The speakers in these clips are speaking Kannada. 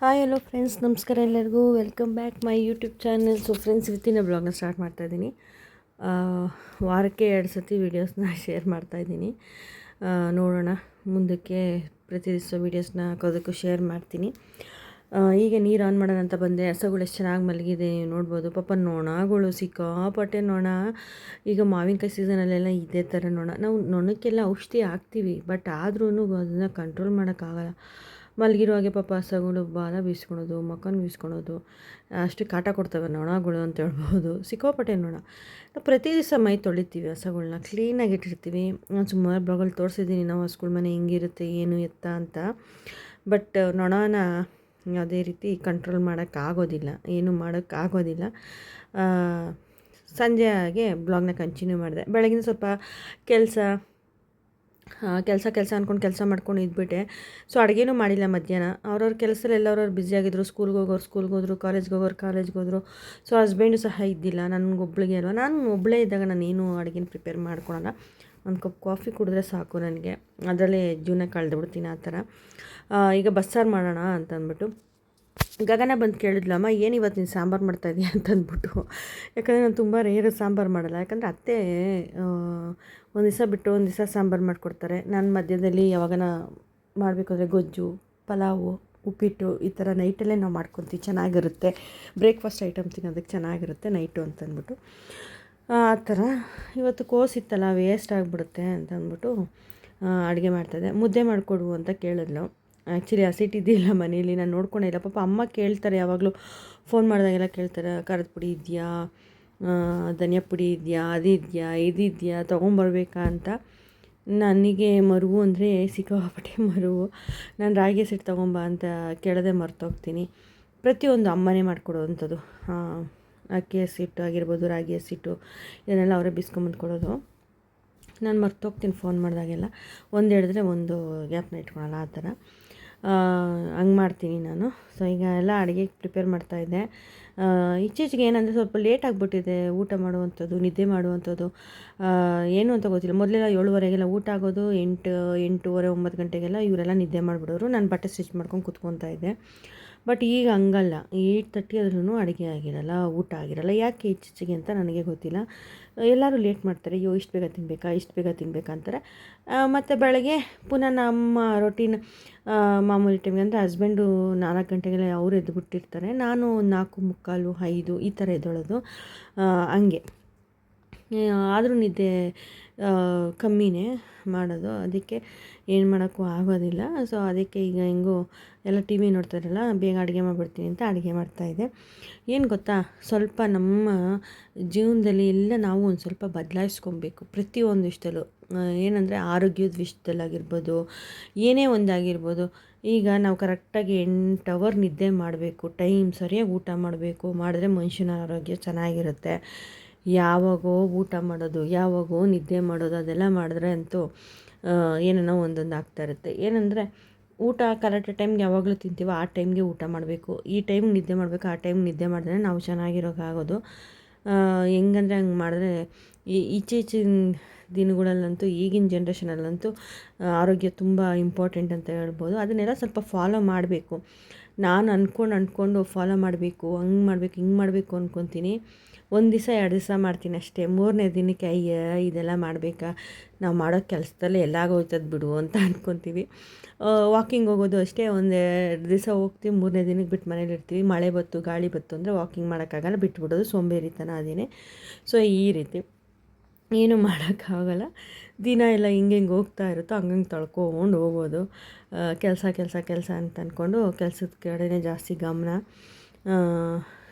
ಹಾಯ್ ಹಲೋ ಫ್ರೆಂಡ್ಸ್ ನಮಸ್ಕಾರ ಎಲ್ಲರಿಗೂ. Welcome back my YouTube channel so friends ಇವತ್ತಿನ ಬ್ಲಾಗ್ನ ಸ್ಟಾರ್ಟ್ ಮಾಡ್ತಾಯಿದ್ದೀನಿ ವಾರಕ್ಕೆ ಎರಡು ಸತಿ ವೀಡಿಯೋಸ್ನ ಶೇರ್ ಮಾಡ್ತಾಯಿದ್ದೀನಿ ನೋಡೋಣ. ಮುಂದಕ್ಕೆ ಪ್ರತಿ ದಿವಸ ವೀಡಿಯೋಸ್ನ ಹಾಕೋದಕ್ಕೂ ಶೇರ್ ಮಾಡ್ತೀನಿ. ಈಗ ನೀರು ಆನ್ ಮಾಡೋಣ ಅಂತ ಬಂದೆ. ಹಸಗಳು ಎಷ್ಟು ಚೆನ್ನಾಗಿ ಮಲಗಿದೆ ನೋಡ್ಬೋದು. ಪಾಪ ನೊಣಗಳು, ಸಿಕ್ಕಾಪಟ್ಟೆ ನೊಣ. ಈಗ ಮಾವಿನಕಾಯಿ ಸೀಸನಲ್ಲೆಲ್ಲ ಇದೇ ಥರ ನೊಣ. ನಾವು ನೊಣಕ್ಕೆಲ್ಲ ಔಷಧಿ ಹಾಕ್ತೀವಿ ಬಟ್ ಆದ್ರೂ ಅದನ್ನು ಕಂಟ್ರೋಲ್ ಮಾಡೋಕ್ಕಾಗಲ್ಲ. ಮಲಗಿರೋ ಹಾಗೆ ಪಾಪ ಹಸಗಳು ಬಾಲ ಬೀಸ್ಕೊಳೋದು ಮಕ್ಕನ ಬೀಸ್ಕೊಳೋದು, ಅಷ್ಟು ಕಾಟ ಕೊಡ್ತವೆ ನೊಣಗಳು ಅಂತ ಹೇಳ್ಬೋದು. ಸಿಕ್ಕಾಪಟ್ಟೆ ನೊಣ. ನಾವು ಪ್ರತಿ ದಿವಸ ಮೈ ತೊಳಿತೀವಿ ಹಸಗಳನ್ನ ಕ್ಲೀನಾಗಿ ಇಟ್ಟಿರ್ತೀವಿ. ನಾನು ಸುಮಾರು ಬ್ಲಾಗಲ್ಲಿ ತೋರಿಸಿದ್ದೀನಿ, ನಾವು ಹಸ್ಗಳ ಮನೆ ಹೆಂಗಿರುತ್ತೆ, ಏನು ಎತ್ತ ಅಂತ. ಬಟ್ ನೊಣನ ಯಾವುದೇ ರೀತಿ ಕಂಟ್ರೋಲ್ ಮಾಡೋಕ್ಕಾಗೋದಿಲ್ಲ ಏನು ಮಾಡೋಕ್ಕಾಗೋದಿಲ್ಲ ಸಂಜೆ ಹಾಗೆ ಬ್ಲಾಗ್ನ ಕಂಟಿನ್ಯೂ ಮಾಡಿದೆ. ಬೆಳಗಿನ ಸ್ವಲ್ಪ ಕೆಲಸ ಕೆಲಸ ಕೆಲಸ ಅಂದ್ಕೊಂಡು ಕೆಲಸ ಮಾಡ್ಕೊಂಡು ಇದ್ಬಿಟ್ಟೆ. ಸೊ ಅಡುಗೆನೂ ಮಾಡಿಲ್ಲ ಮಧ್ಯಾಹ್ನ. ಅವ್ರವ್ರ ಕೆಲಸದಲ್ಲಿ ಎಲ್ಲರವ್ರು ಬ್ಯುಸಿಯಾಗಿದ್ರು ಸ್ಕೂಲ್ಗೆ ಹೋಗೋರು ಸ್ಕೂಲ್ಗೆ ಹೋದರು ಕಾಲೇಜ್ಗೆ ಹೋಗೋರು ಕಾಲೇಜ್ಗೆ ಹೋದರು. ಸೊ ಹಸ್ಬೆಂಡು ಸಹ ಇದ್ದಿಲ್ಲ. ನನಗೊಬ್ಳಿಗೆ ಅಲ್ವಾ? ನಾನು ಒಬ್ಬಳೇ ಇದ್ದಾಗ ನಾನೇನು ಅಡುಗೆನ ಪ್ರಿಪೇರ್ ಮಾಡ್ಕೊಳಲ್ಲ. ಒಂದು ಕಪ್ ಕಾಫಿ ಕುಡಿದ್ರೆ ಸಾಕು ನನಗೆ. ಅದರಲ್ಲೇ ಜೀವನ ಕಳೆದ್ಬಿಡ್ತೀನಿ ಆ ಥರ. ಈಗ ಬಸ್ಸಾರು ಮಾಡೋಣ ಅಂತ ಅಂದ್ಬಿಟ್ಟು ಗಗನ ಬಂದು ಕೇಳಿದ್ಲಮ್ಮ ಏನು ಇವತ್ತು ನೀನು ಸಾಂಬಾರು ಮಾಡ್ತಾಯಿದ್ದೀಯ ಅಂತ ಅಂದ್ಬಿಟ್ಟು. ಯಾಕಂದರೆ ನಾನು ತುಂಬ ರೇರ್ ಸಾಂಬಾರು ಮಾಡಲ್ಲ. ಯಾಕಂದರೆ ಅತ್ತೆ ಒಂದು ದಿವಸ ಬಿಟ್ಟು ಒಂದು ದಿವಸ ಸಾಂಬಾರು ಮಾಡಿಕೊಡ್ತಾರೆ. ನಾನು ಮಧ್ಯದಲ್ಲಿ ಯಾವಾಗನ ಮಾಡಬೇಕಾದ್ರೆ ಗೊಜ್ಜು, ಪಲಾವು, ಉಪ್ಪಿಟ್ಟು ಈ ಥರ ನೈಟಲ್ಲೇ ನಾವು ಮಾಡ್ಕೊತೀವಿ. ಚೆನ್ನಾಗಿರುತ್ತೆ. ಬ್ರೇಕ್ಫಾಸ್ಟ್ ಐಟಮ್ ತಿನ್ನೋದಕ್ಕೆ ಚೆನ್ನಾಗಿರುತ್ತೆ ನೈಟು ಅಂತಂದ್ಬಿಟ್ಟು ಆ ಥರ ಇವತ್ತು ಕೋಸಿತ್ತಲ್ಲ ವೇಸ್ಟ್ ಆಗಿಬಿಡುತ್ತೆ ಅಂತ ಅಂದ್ಬಿಟ್ಟು ಅಡುಗೆ ಮಾಡ್ತಾಯಿದ್ದೆ ಮುದ್ದೆ ಮಾಡಿಕೊಡು ಅಂತ ಕೇಳಿದ್ಲು. ಆ್ಯಕ್ಚುಲಿ ಹಸಿಟ್ಟು ಇದೆಯಲ್ಲ ಮನೇಲಿ ನಾನು ನೋಡ್ಕೊಂಡೇ ಇಲ್ಲ. ಪಾಪ ಅಮ್ಮ ಕೇಳ್ತಾರೆ, ಯಾವಾಗಲೂ ಫೋನ್ ಮಾಡಿದಾಗೆಲ್ಲ ಕೇಳ್ತಾರೆ, ಖಾರದ ಪುಡಿ ಇದೆಯಾ? ಧನಿಯಾ ಪುಡಿ ಇದೆಯಾ? ಅದಿದೆಯಾ ಇದಿದೆಯಾ ತೊಗೊಂಬರ್ಬೇಕಾ ಅಂತ. ನನಗೆ ಮರುವು ಅಂದರೆ ಸಿಕ್ಕಾಪಟ್ಟೆ ಮರುವು. ನಾನು ರಾಗಿ ಹಸಿಟ್ಟು ತೊಗೊಂಬ ಅಂತ ಕೇಳದೆ ಮರ್ತೋಗ್ತೀನಿ. ಪ್ರತಿಯೊಂದು ಅಮ್ಮನೇ ಮಾಡಿಕೊಡೋವಂಥದ್ದು. ಅಕ್ಕಿ ಹಸಿಟ್ಟು ಆಗಿರ್ಬೋದು ರಾಗಿ ಹಸಿಟ್ಟು ಇದನ್ನೆಲ್ಲ ಅವರೇ ಬಿಸ್ಕೊಂಬಂದು ಕೊಡೋದು. ನಾನು ಮರ್ತೋಗ್ತೀನಿ ಫೋನ್ ಮಾಡಿದಾಗೆಲ್ಲ. ಒಂದು ಹೇಳಿದ್ರೆ ಒಂದು ಗ್ಯಾಪ್ನ ಇಟ್ಕೊಳಲ್ಲ ಆ ಥರ. ಹಂಗೆ ಮಾಡ್ತೀನಿ ನಾನು. ಸೊ ಈಗ ಎಲ್ಲ ಅಡುಗೆ ಪ್ರಿಪೇರ್ ಮಾಡ್ತಾಯಿದ್ದೆ ಇತ್ತೀಚೆಗೆ ಏನಂದರೆ ಸ್ವಲ್ಪ ಲೇಟ್ ಆಗಿಬಿಟ್ಟಿದೆ ಊಟ ಮಾಡುವಂಥದ್ದು, ನಿದ್ದೆ ಮಾಡುವಂಥದ್ದು. ಏನು ಅಂತ ಗೊತ್ತಿಲ್ಲ. ಮೊದಲೆಲ್ಲ ಏಳುವರೆಗೆಲ್ಲ ಊಟ ಆಗೋದು, ಎಂಟು, ಎಂಟೂವರೆ, ಒಂಬತ್ತು ಗಂಟೆಗೆಲ್ಲ ಇವರೆಲ್ಲ ನಿದ್ದೆ ಮಾಡಿಬಿಡೋರು. ನಾನು ಬಟ್ಟೆ ಸ್ಟಿಚ್ ಮಾಡ್ಕೊಂಡು ಕುತ್ಕೊತಾ ಇದ್ದೆ. ಬಟ್ ಈಗ ಹಂಗಲ್ಲ. ಏಯ್ಟ್ ತರ್ಟಿ ಆದ್ರೂ ಅಡುಗೆ ಆಗಿರಲ್ಲ, ಊಟ ಆಗಿರಲ್ಲ. ಯಾಕೆ ಇತ್ತೀಚೆಗೆ ಅಂತ ನನಗೆ ಗೊತ್ತಿಲ್ಲ. ಎಲ್ಲರೂ ಲೇಟ್ ಮಾಡ್ತಾರೆ, ಅಯ್ಯೋ, ಇಷ್ಟು ಬೇಗ ತಿನ್ನಬೇಕಾ ಇಷ್ಟು ಬೇಗ ತಿನ್ನಬೇಕಾ ಅಂತಾರೆ. ಮತ್ತು ಬೆಳಗ್ಗೆ ಪುನಃ ನಮ್ಮ ರೊಟೀನ್ ಮಾಮೂಲಿ ಟೈಮ್ಗೆ ಅಂದರೆ ಹಸ್ಬೆಂಡು ನಾಲ್ಕು ಗಂಟೆಗೆಲ್ಲ ಅವ್ರು ಎದ್ದು ಬಿಟ್ಟಿರ್ತಾರೆ ನಾನು ನಾಲ್ಕು ಮುಕ್ಕಾಲು, ಐದು ಈ ಥರ ಎದ್ದೊಳೋದು. ಹಂಗೆ. ಆದರೂ ನಿದ್ದೆ ಕಮ್ಮಿನೇ ಮಾಡೋದು. ಅದಕ್ಕೆ ಏನು ಮಾಡೋಕ್ಕೂ ಆಗೋದಿಲ್ಲ. ಸೊ ಅದಕ್ಕೆ ಈಗ ಹೆಂಗೋ ಎಲ್ಲ ಟಿ ವಿ ನೋಡ್ತಾರಲ್ಲ ಬೇಗ ಅಡುಗೆ ಮಾಡಿಬಿಡ್ತೀನಿ ಅಂತ ಅಡುಗೆ ಮಾಡ್ತಾಯಿದ್ದೆ ಏನು ಗೊತ್ತಾ? ಸ್ವಲ್ಪ ನಮ್ಮ ಜೀವನದಲ್ಲಿ ಎಲ್ಲ ನಾವು ಒಂದು ಸ್ವಲ್ಪ ಬದಲಾಯಿಸ್ಕೊಬೇಕು. ಪ್ರತಿಯೊಂದು ವಿಷಯದಲ್ಲೂ. ಏನಂದರೆ ಆರೋಗ್ಯದ ವಿಷಯದಲ್ಲಾಗಿರ್ಬೋದು, ಏನೇ ಒಂದಾಗಿರ್ಬೋದು. ಈಗ ನಾವು ಕರೆಕ್ಟಾಗಿ ಎಂಟು ಅವರ್ ನಿದ್ದೆ ಮಾಡಬೇಕು. ಟೈಮ್ ಸರಿಯಾಗಿ ಊಟ ಮಾಡಬೇಕು. ಮಾಡಿದ್ರೆ ಮನುಷ್ಯನ ಆರೋಗ್ಯ ಚೆನ್ನಾಗಿರುತ್ತೆ. ಯಾವಾಗೋ ಊಟ ಮಾಡೋದು, ಯಾವಾಗೋ ನಿದ್ದೆ ಮಾಡೋದು, ಅದೆಲ್ಲ ಮಾಡಿದ್ರೆ ಅಂತೂ ಏನೇನೋ ಒಂದೊಂದು ಆಗ್ತಾ ಇರುತ್ತೆ. ಏನಂದರೆ, ಊಟ ಕರೆಕ್ಟ್ ಟೈಮ್ಗೆ ಯಾವಾಗಲೂ ತಿಂತೀವೋ ಆ ಟೈಮ್ಗೆ ಊಟ ಮಾಡಬೇಕು. ಈ ಟೈಮ್ಗೆ ನಿದ್ದೆ ಮಾಡಬೇಕು, ಆ ಟೈಮ್ಗೆ ನಿದ್ದೆ ಮಾಡಿದ್ರೆ ನಾವು ಚೆನ್ನಾಗಿರೋಕ್ಕಾಗೋದು ಹೆಂಗಂದರೆ ಹಂಗೆ ಮಾಡಿದ್ರೆ, ಈ ಈಚೀಚಿನ ದಿನಗಳಲ್ಲಂತೂ, ಈಗಿನ ಜನ್ರೇಷನಲ್ಲಂತೂ ಆರೋಗ್ಯ ತುಂಬ ಇಂಪಾರ್ಟೆಂಟ್ ಅಂತ ಹೇಳ್ಬೋದು. ಅದನ್ನೆಲ್ಲ ಸ್ವಲ್ಪ ಫಾಲೋ ಮಾಡಬೇಕು. ನಾನು ಅಂದ್ಕೊಂಡು ಅಂದ್ಕೊಂಡು ಫಾಲೋ ಮಾಡಬೇಕು, ಹಂಗೆ ಮಾಡಬೇಕು, ಹಿಂಗೆ ಮಾಡಬೇಕು ಅಂದ್ಕೊತೀನಿ ಒಂದು ದಿವಸ, ಎರಡು ದಿವಸ ಮಾಡ್ತೀನಿ ಅಷ್ಟೇ. ಮೂರನೇ ದಿನಕ್ಕೆ, ಅಯ್ಯ, ಇದೆಲ್ಲ ಮಾಡಬೇಕಾ? ನಾವು ಮಾಡೋ ಕೆಲಸದಲ್ಲೇ ಹೋಗ್ತದ ಬಿಡು ಅಂತ ಅಂದ್ಕೊತೀವಿ ವಾಕಿಂಗ್ ಹೋಗೋದು ಅಷ್ಟೇ. ಒಂದು ಎರಡು ದಿವಸ ಹೋಗ್ತೀವಿ, ಮೂರನೇ ದಿನಕ್ಕೆ ಬಿಟ್ಟು ಮನೇಲಿ ಇರ್ತೀವಿ. ಮಳೆ ಬತ್ತು ಗಾಳಿ ಬತ್ತು ಅಂದರೆ ವಾಕಿಂಗ್ ಮಾಡೋಕ್ಕಾಗಲ್ಲ, ಬಿಟ್ಬಿಡೋದು ಸೋಂಬೇರಿತನ ಅದೇನೆ. ಸೊ ಈ ರೀತಿ. ಏನು ಮಾಡೋಕ್ಕಾಗಲ್ಲ. ದಿನ ಎಲ್ಲ ಹಿಂಗೆ ಹಿಂಗೆ ಹೋಗ್ತಾ ಇರುತ್ತೋ ಹಂಗಂಗೆ ತಳ್ಕೊಂಡು ಹೋಗೋದು. ಕೆಲಸ ಕೆಲಸ ಕೆಲಸ ಅಂತ ಅಂದ್ಕೊಂಡು ಕೆಲಸದ ಕಡೆನೇ ಜಾಸ್ತಿ ಗಮನ.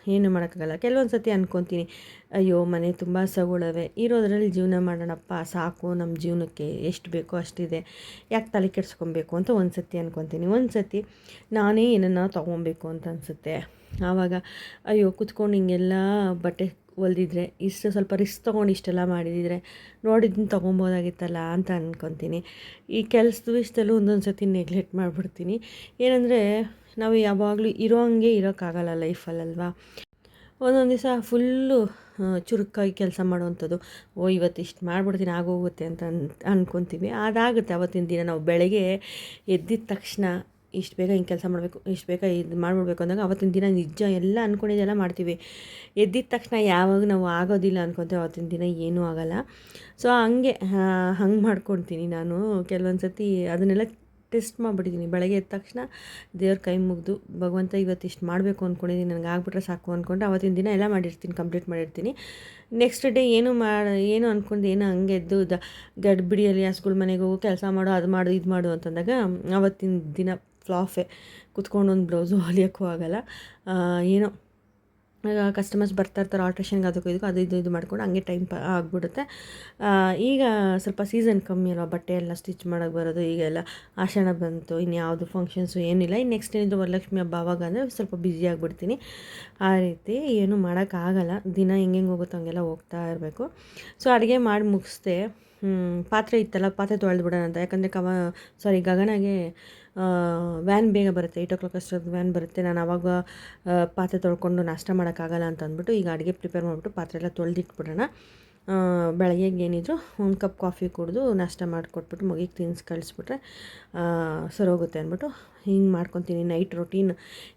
ಏನು ಮಾಡೋಕ್ಕಾಗಲ್ಲ. ಕೆಲವೊಂದು ಸತಿ ಅಂದ್ಕೊತೀನಿ ಅಯ್ಯೋ, ಮನೆ ತುಂಬ ಸಗುಳವೆ. ಇರೋದ್ರಲ್ಲಿ ಜೀವನ ಮಾಡೋಣಪ್ಪ, ಸಾಕು. ನಮ್ಮ ಜೀವನಕ್ಕೆ ಎಷ್ಟು ಬೇಕೋ ಅಷ್ಟಿದೆ. ಯಾಕೆ ತಲೆ ಕೆಡ್ಸ್ಕೊಬೇಕು? ಅಂತ ಒಂದು ಸತಿ ಅಂದ್ಕೊತೀನಿ ಒಂದು ಸತಿ ನಾನೇ ಏನನ್ನ ತೊಗೊಬೇಕು ಅಂತ ಅನಿಸುತ್ತೆ. ಆವಾಗ, ಅಯ್ಯೋ, ಕುತ್ಕೊಂಡು ಹಿಂಗೆಲ್ಲ ಬಟ್ಟೆ ಹೊಲ್ದಿದ್ರೆ, ಇಷ್ಟು ಸ್ವಲ್ಪ ರಿಸ್ಕ್ ತೊಗೊಂಡು ಇಷ್ಟೆಲ್ಲ ಮಾಡಿದಿದ್ರೆ ನೋಡಿದ್ದನ್ನು ತೊಗೊಬೋದಾಗಿತ್ತಲ್ಲ? ಅಂತ ಅಂದ್ಕೊತೀನಿ ಈ ಕೆಲಸದ ವಿಷಯದಲ್ಲೂ ಒಂದೊಂದು ಸತಿ ನೆಗ್ಲೆಕ್ಟ್ ಮಾಡಿಬಿಡ್ತೀನಿ. ಏನಂದರೆ ನಾವು ಯಾವಾಗಲೂ ಇರೋ ಹಂಗೆ ಇರೋಕ್ಕಾಗಲ್ಲ ಲೈಫಲ್ಲಲ್ವಾ? ಒಂದೊಂದು ದಿವಸ ಫುಲ್ಲು ಚುರುಕಾಗಿ ಕೆಲಸ ಮಾಡುವಂಥದ್ದು, ಓ, ಇವತ್ತು ಇಷ್ಟು ಮಾಡಿಬಿಡ್ತೀನಿ, ಆಗೋಗುತ್ತೆ ಅಂತ ಅನ್ ಅಂದ್ಕೊತೀವಿ ಅದಾಗುತ್ತೆ ಅವತ್ತಿನ ದಿನ. ನಾವು ಬೆಳಗ್ಗೆ ಎದ್ದಿದ ತಕ್ಷಣ ಇಷ್ಟು ಬೇಗ ಹಿಂಗೆ ಕೆಲಸ ಮಾಡಬೇಕು, ಇಷ್ಟು ಬೇಗ ಇದು ಮಾಡಿಬಿಡ್ಬೇಕು ಅಂದಾಗ ಅವತ್ತಿನ ದಿನ ನಿಜ ಎಲ್ಲ ಅಂದ್ಕೊಂಡಿದ್ದೆಲ್ಲ ಮಾಡ್ತೀವಿ. ಎದ್ದಿದ ತಕ್ಷಣ ಯಾವಾಗ ನಾವು ಆಗೋದಿಲ್ಲ ಅಂದ್ಕೊತೀವಿ ಅವತ್ತಿನ ದಿನ ಏನೂ ಆಗೋಲ್ಲ. ಸೊ, ಹಂಗೆ ಹಂಗೆ ಮಾಡ್ಕೊತೀನಿ ನಾನು. ಕೆಲವೊಂದು ಸತಿ ಅದನ್ನೆಲ್ಲ ಟೆಸ್ಟ್ ಮಾಡಿಬಿಟ್ಟಿದ್ದೀನಿ. ಬೆಳಗ್ಗೆ ಎದ್ದ ತಕ್ಷಣ ದೇವ್ರ ಕೈ ಮುಗಿದು, ಭಗವಂತ ಇವತ್ತು ಇಷ್ಟು ಮಾಡಬೇಕು ಅಂದ್ಕೊಂಡಿದ್ದೀನಿ ನನಗೆ ಆಗ್ಬಿಟ್ರೆ ಸಾಕು ಅಂದ್ಕೊಂಡು ಅವತ್ತಿನ ದಿನ ಎಲ್ಲ ಮಾಡಿರ್ತೀನಿ ಕಂಪ್ಲೀಟ್ ಮಾಡಿರ್ತೀನಿ. ನೆಕ್ಸ್ಟ್ ಡೇ ಏನು ಮಾಡಿ ಏನು ಅಂದ್ಕೊಂಡು ಏನು ಹಂಗೆ ಎದ್ದು ದ, ಗಡ್ಬಿಡಿಯಲ್ಲಿ ಹಸ್ಗಳ ಮನೆಗೆ ಹೋಗು, ಕೆಲಸ ಮಾಡು, ಅದು ಮಾಡು, ಇದು ಮಾಡು ಅಂತಂದಾಗ, ಅವತ್ತಿನ ದಿನ ಫ್ಲಾಫೆ ಕುತ್ಕೊಂಡು ಒಂದು ಬ್ಲೌಸು ಹೊಲಿಯೋಕ್ಕೂ ಆಗೋಲ್ಲ. ಏನೋ ಕಸ್ಟಮರ್ಸ್ ಬರ್ತಾ ಇರ್ತಾರೆ ಆಲ್ಟ್ರೇಷನ್ಗೆ ಅದಕ್ಕೂ ಇದಕ್ಕೂ, ಅದು ಇದು ಇದು ಮಾಡ್ಕೊಂಡು ಹಂಗೆ ಟೈಮ್ ಪ ಆಗಿಬಿಡುತ್ತೆ. ಈಗ ಸ್ವಲ್ಪ ಸೀಸನ್ ಕಮ್ಮಿ ಅಲ್ವಾ, ಬಟ್ಟೆ ಎಲ್ಲ ಸ್ಟಿಚ್ ಮಾಡೋಕ್ಕೆ ಬರೋದು, ಈಗ ಎಲ್ಲ ಆಷಾಢ ಬಂತು ಇನ್ನು ಯಾವುದು ಫಂಕ್ಷನ್ಸು ಏನಿಲ್ಲ. ಇನ್ನು ನೆಕ್ಸ್ಟ್ ಏನಿದ್ರು ವರಲಕ್ಷ್ಮಿ ಹಬ್ಬ ಆವಾಗ ಅಂದರೆ ಸ್ವಲ್ಪ ಬ್ಯುಸಿ ಆಗಿಬಿಡ್ತೀನಿ. ಆ ರೀತಿ ಏನು ಮಾಡೋಕ್ಕಾಗಲ್ಲ ದಿನ ಹೆಂಗೆ ಹೆಂಗೆ ಹೋಗುತ್ತೋ ಹಂಗೆಲ್ಲ ಹೋಗ್ತಾ ಇರಬೇಕು. ಸೊ ಅಡುಗೆ ಮಾಡಿ ಮುಗಿಸ್ದೆ. ಪಾತ್ರೆ ಇತ್ತಲ್ಲ, ಪಾತ್ರೆ ತೊಳೆದು ಬಿಡೋಣ ಅಂತ. ಯಾಕಂದರೆ ಕವ ಸಾರಿ ಗಗನಾಗೆ ವ್ಯಾನ್ ಬೇಗ ಬರುತ್ತೆ. ಏಯ್ಟ್ ಓ ಕ್ಲಾಕ್ ಅಷ್ಟೊತ್ತು ವ್ಯಾನ್ ಬರುತ್ತೆ. ನಾನು ಆವಾಗ ಪಾತ್ರೆ ತೊಳ್ಕೊಂಡು ನಾಷ್ಟ ಮಾಡೋಕ್ಕಾಗಲ್ಲ ಅಂತ ಅಂದ್ಬಿಟ್ಟು ಈಗ ಅಡುಗೆ ಪ್ರಿಪೇರ್ ಮಾಡಿಬಿಟ್ಟು ಪಾತ್ರೆ ಎಲ್ಲ ತೊಳೆದಿಟ್ಬಿಡೋಣ. ಬೆಳಗ್ಗೆಗೆ ಏನಿದ್ರು ಒಂದು ಕಪ್ ಕಾಫಿ ಕುಡಿದು ನಾಷ್ಟ ಮಾಡಿಕೊಟ್ಬಿಟ್ಟು ಮಗಿಗೆ ತಿನ್ಸಿ ಕಳಿಸ್ಬಿಟ್ರೆ ಸರೋಗುತ್ತೆ ಅಂದ್ಬಿಟ್ಟು ಹಿಂಗೆ ಮಾಡ್ಕೊತೀನಿ. ನೈಟ್ ರೊಟೀನ್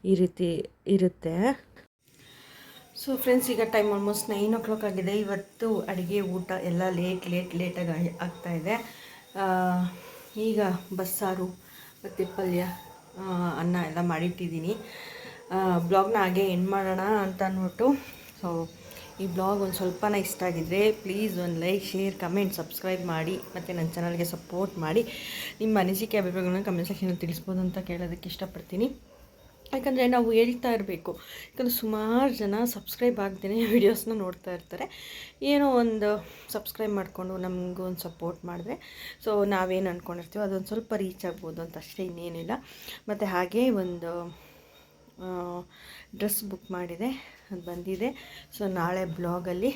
ಈ ರೀತಿ ಇರುತ್ತೆ. ಸೊ ಫ್ರೆಂಡ್ಸ್ ಈಗ time almost nine o'clock ಆಗಿದೆ. ಇವತ್ತು ಅಡುಗೆ, ಊಟ ಎಲ್ಲ ಲೇಟ್ ಲೇಟ್ ಲೇಟಾಗಿ ಆಗ್ತಾ ಇದೆ. ಈಗ ಬಸ್ಸಾರು ಮತ್ತು ಪಲ್ಯ ಅನ್ನ ಎಲ್ಲ ಮಾಡಿಟ್ಟಿದ್ದೀನಿ. ಬ್ಲಾಗ್ನ ಹಾಗೆ ಎಂಡ್ ಮಾಡೋಣ ಅಂತ ಅಂದ್ಬಿಟ್ಟು. ಸೊ ಈ ಬ್ಲಾಗ್ ಒಂದು ಸ್ವಲ್ಪನ ಇಷ್ಟ ಆಗಿದ್ರೆ ಪ್ಲೀಸ್ ಒಂದು ಲೈಕ್ ಶೇರ್ ಕಮೆಂಟ್ ಸಬ್ಸ್ಕ್ರೈಬ್ ಮಾಡಿ ಮತ್ತು ನನ್ನ ಚಾನಲ್ಗೆ ಸಪೋರ್ಟ್ ಮಾಡಿ. ನಿಮ್ಮ ಅನಿಸಿಕೆ, ಅಭಿಪ್ರಾಯಗಳನ್ನ ಕಮೆಂಟ್ ಸೆಕ್ಷನಲ್ಲಿ ತಿಳಿಸ್ಬೋದು ಅಂತ ಕೇಳೋದಕ್ಕೆ ಇಷ್ಟಪಡ್ತೀನಿ. ಯಾಕಂದರೆ ನಾವು ಹೇಳ್ತಾ ಇರಬೇಕು. ಯಾಕಂದರೆ ಸುಮಾರು ಜನ ಸಬ್ಸ್ಕ್ರೈಬ್ ಆಗ್ದೇ ವೀಡಿಯೋಸ್ನ ನೋಡ್ತಾ ಇರ್ತಾರೆ. ಏನೋ ಒಂದು ಸಬ್ಸ್ಕ್ರೈಬ್ ಮಾಡಿಕೊಂಡು ನಮಗೂ ಒಂದು ಸಪೋರ್ಟ್ ಮಾಡಿದ್ರೆ. ಸೊ ನಾವೇನು ಅಂದ್ಕೊಂಡಿರ್ತೀವೋ ಅದೊಂದು ಸ್ವಲ್ಪ ರೀಚ್ ಆಗ್ಬೋದು ಅಂತ ಅಷ್ಟೇ ಇನ್ನೇನಿಲ್ಲ. ಮತ್ತು ಹಾಗೇ ಒಂದು ಡ್ರೆಸ್ ಬುಕ್ ಮಾಡಿದೆ ಅದು ಬಂದಿದೆ. ಸೊ ನಾಳೆ ಬ್ಲಾಗಲ್ಲಿ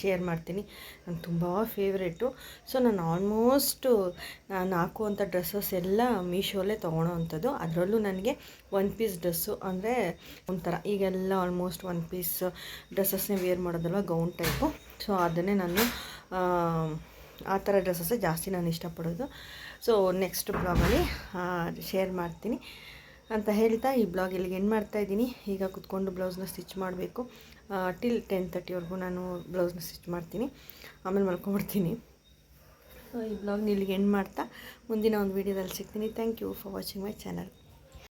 ಶೇರ್ ಮಾಡ್ತೀನಿ. ನಂಗೆ ತುಂಬ ಫೇವ್ರೇಟು ಸೊ ನಾನು ಆಲ್ಮೋಸ್ಟು ನಾನು ಹಾಕುವಂಥ ಡ್ರೆಸ್ಸಸ್ ಎಲ್ಲ ಮೀಶೋಲ್ಲೇ ತೊಗೊಳೋ ಅಂಥದ್ದು. ಅದರಲ್ಲೂ ನನಗೆ ಒನ್ ಪೀಸ್ ಡ್ರೆಸ್ಸು ಅಂದರೆ ಒಂಥರ ಈಗೆಲ್ಲ ಆಲ್ಮೋಸ್ಟ್ ಒನ್ ಪೀಸ್ ಡ್ರೆಸ್ಸಸ್ನೇ ವೇರ್ ಮಾಡೋದಲ್ವ ಗೌನ್ ಟೈಪು ಸೊ ಅದನ್ನೇ ನಾನು ಆ, ಆ ಥರ ಡ್ರೆಸ್ಸಸ್ಸೇ ಜಾಸ್ತಿ ನಾನು ಇಷ್ಟಪಡೋದು. ಸೊ ನೆಕ್ಸ್ಟ್ ಬ್ಲಾಗಲ್ಲಿ ಶೇರ್ ಮಾಡ್ತೀನಿ. ಅಂತ ಹೇಳ್ತಾ ಈ ಬ್ಲಾಗ್ ಇಲ್ಲಿಗೆ ಏನು ಮಾಡ್ತಾ ಇದ್ದೀನಿ. ಈಗ ಕುತ್ಕೊಂಡು ಬ್ಲೌಸ್ನ ಸ್ಟಿಚ್ ಮಾಡಬೇಕು. ಟಿಲ್ ಟೆನ್ ತರ್ಟಿವರೆಗೂ ನಾನು ಬ್ಲೌಸ್ನ ಸ್ಟಿಚ್ ಮಾಡ್ತೀನಿ. ಆಮೇಲೆ ಮಲ್ಕೊಂಡ್ಬಿಡ್ತೀನಿ. ಸೊ ಈ ಬ್ಲಾಗ್ನ ಇಲ್ಲಿಗೆ ಎಂಡ್ ಮಾಡ್ತಾ. ಮುಂದಿನ ಒಂದು ವೀಡಿಯೋದಲ್ಲಿ ಸಿಗ್ತೀನಿ. Thank you for watching my channel